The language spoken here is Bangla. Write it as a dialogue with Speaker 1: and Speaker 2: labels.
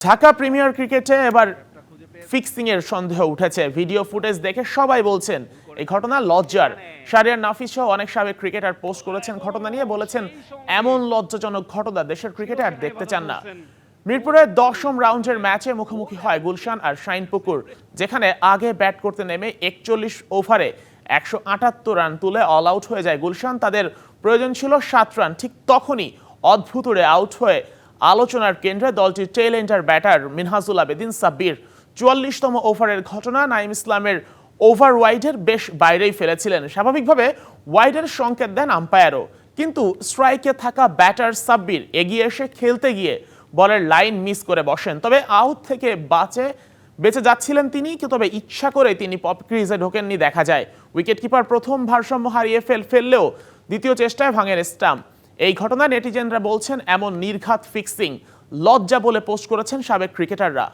Speaker 1: ঢাকা প্রিমিয়ার ক্রিকেটে এবার ফিক্সিং এর সন্দেহ উঠেছে। ভিডিও ফুটেজ দেখে সবাই বলছেন, এই ঘটনা লজ্জার। শারিয়ার নাফিস সহ অনেক সাবেক ক্রিকেটার পোস্ট করেছেন ঘটনা নিয়ে, বলেছেন, এমন লজ্জাজনক ঘটনা দেশের ক্রিকেটে আর দেখতে চান না। মিরপুরের দশম রাউন্ডের ম্যাচে মুখোমুখি হয় গুলশান আর শাইনপুকুর যেখানে আগে ব্যাট করতে নেমে একচল্লিশ ওভারে একশো আটাত্তর রান তুলে অল আউট হয়ে যায় গুলশান। তাদের প্রয়োজন ছিল সাত রান। ঠিক তখনই অদ্ভুতরে আউট হয়ে আলোচনার কেন্দ্রে দলটির tail ender batter Minhajul Abedin Sabbir চুয়াল্লিশতম ওভারের ঘটনা নাইম ইসলামের ওভার ওয়াইডের বেশ বাইরেই ফেলেছিলেন। স্বাভাবিকভাবে ওয়াইডের সংকেত দেন আম্পায়ারও। কিন্তু স্ট্রাইকে থাকা ব্যাটার সাব্বির এগিয়ে এসে খেলতে গিয়ে বলের লাইন মিস করে বসেন। তবে আউট থেকে বাঁচে, বেঁচে যাচ্ছিলেন তিনি তবে ইচ্ছা করে তিনি পপ ক্রিজে ঢোকেননি দেখা যায়। উইকেটকিপার প্রথম ভারসাম্য হারিয়ে ফেল, ফেললেও দ্বিতীয় চেষ্টায় ভাঙেন স্টাম্প। এই ঘটনায় নেটিজেনরা বলছেন এমন নির্ঘাত ফিক্সিং লজ্জা বলে পোস্ট করেছেন সাবেক ক্রিকেটাররা।